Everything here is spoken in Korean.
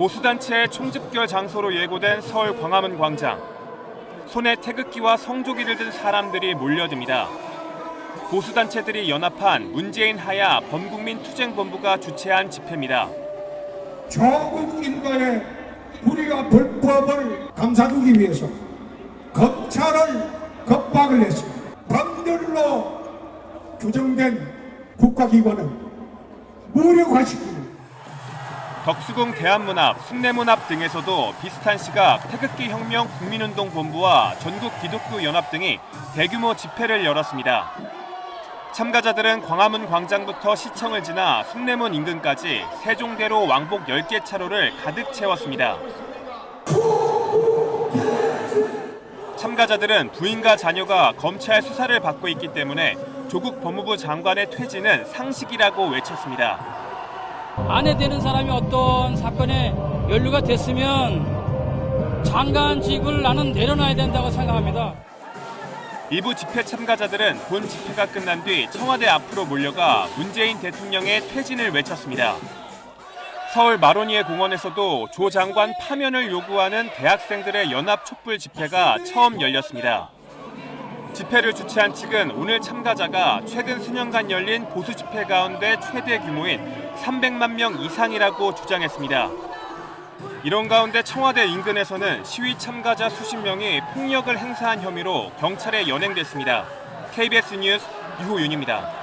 보수단체의 총집결 장소로 예고된 서울 광화문 광장. 손에 태극기와 성조기를 든 사람들이 몰려듭니다. 보수단체들이 연합한 문재인 하야 범국민 투쟁본부가 주최한 집회입니다. 조국 인간의 우리가 불법을 감싸주기 위해서 검찰을 겁박을 했습니다. 법률로 규정된 국가기관은 무력화시키는 덕수궁 대한문합, 숭례문합 등에서도 비슷한 시각 태극기 혁명 국민운동 본부와 전국 기독교 연합 등이 대규모 집회를 열었습니다. 참가자들은 광화문 광장부터 시청을 지나 숭례문 인근까지 세종대로 왕복 10개 차로를 가득 채웠습니다. 참가자들은 부인과 자녀가 검찰 수사를 받고 있기 때문에 조국 법무부 장관의 퇴진은 상식이라고 외쳤습니다. 아내 되는 사람이 어떤 사건에 연루가 됐으면 장관직을 나는 내려놔야 된다고 생각합니다. 일부 집회 참가자들은 본 집회가 끝난 뒤 청와대 앞으로 몰려가 문재인 대통령의 퇴진을 외쳤습니다. 서울 마로니에 공원에서도 조 장관 파면을 요구하는 대학생들의 연합 촛불 집회가 처음 열렸습니다. 집회를 주최한 측은 오늘 참가자가 최근 수년간 열린 보수 집회 가운데 최대 규모인 300만 명 이상이라고 주장했습니다. 이런 가운데 청와대 인근에서는 시위 참가자 수십 명이 폭력을 행사한 혐의로 경찰에 연행됐습니다. KBS 뉴스 유호윤입니다.